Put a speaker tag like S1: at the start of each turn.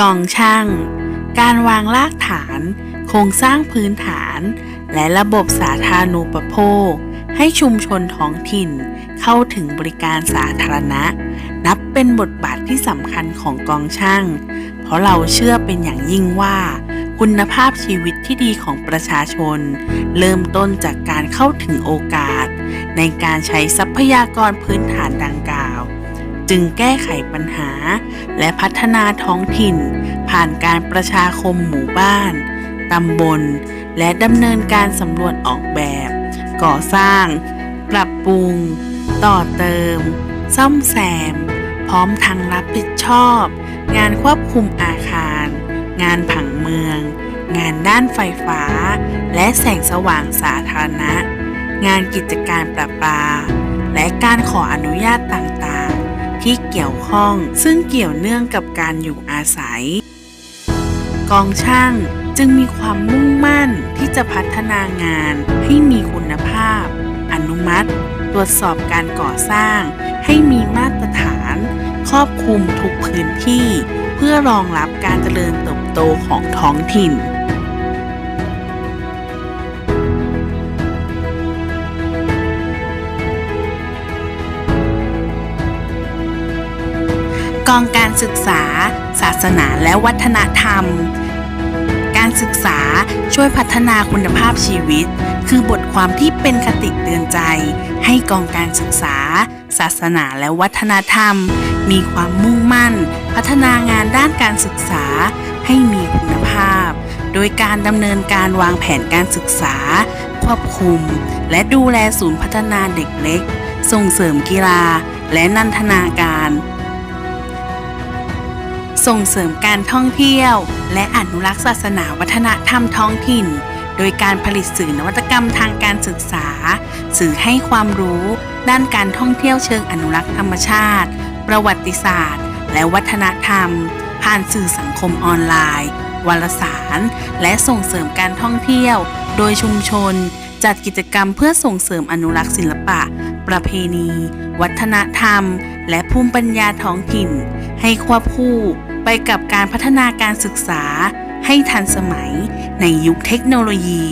S1: กองช่าง การวางรากฐาน โครงสร้างพื้นฐาน และระบบสาธารณูปโภค ให้ชุมชนท้องถิ่น เข้าถึงบริการสาธารณะ นับเป็นบทบาทที่สำคัญของกองช่าง เพราะเราเชื่อเป็นอย่างยิ่งว่า คุณภาพชีวิตที่ดีของประชาชน เริ่มต้นจากการเข้าถึงโอกาส ในการใช้ทรัพยากรพื้นฐานดังกล่าว จึงแก้ไขปัญหา และพัฒนาท้องถิ่น ผ่านการประชาคมหมู่บ้าน ตำบล และดำเนินการสำรวจออกแบบ ก่อสร้าง ปรับปรุง ต่อเติม ซ่อมแซม พร้อมทั้งรับผิดชอบ งานควบคุมอาคาร งานผังเมือง งานด้านไฟฟ้า และแสงสว่างสาธารณะ งานกิจการประปา และการขออนุญาตต่างๆ ที่เกี่ยวข้องซึ่งเกี่ยวเนื่องกับการอยู่อาศัย กองช่างจึงมีความมุ่งมั่นที่จะพัฒนางานให้มีคุณภาพ อนุมัติ ตรวจสอบการก่อสร้าง ให้มีมาตรฐาน ครอบคลุมทุกพื้นที่ เพื่อรองรับการเจริญเติบโตของท้องถิ่น กองการศึกษา ศาสนาและวัฒนธรรม การศึกษาช่วยพัฒนาคุณภาพชีวิต คือบทความที่เป็นคติเตือนใจ ให้กองการศึกษา ศาสนาและวัฒนธรรม มีความมุ่งมั่น พัฒนางานด้านการศึกษาให้มีคุณภาพ โดยการดำเนินการวางแผนการศึกษา ควบคุม และดูแลศูนย์พัฒนาเด็กเล็ก ส่งเสริมกีฬา และนันทนาการ ส่งเสริมการท่องเที่ยว และอนุรักษ์ศาสนาวัฒนธรรมท้องถิ่น โดยการผลิตสื่อนวัตกรรมทางการศึกษา สื่อให้ความรู้ ด้านการท่องเที่ยวเชิงอนุรักษ์ธรรมชาติ ประวัติศาสตร์ และวัฒนธรรม ผ่านสื่อสังคมออนไลน์วารสาร และส่งเสริมการท่องเที่ยว โดยชุมชน จัดกิจกรรมเพื่อส่งเสริมอนุรักษ์ศิลปะ ประเพณี วัฒนธรรม และภูมิปัญญาท้องถิ่น ให้ควบคู่ ไปกับการพัฒนาการศึกษาให้ทันสมัยในยุคเทคโนโลยี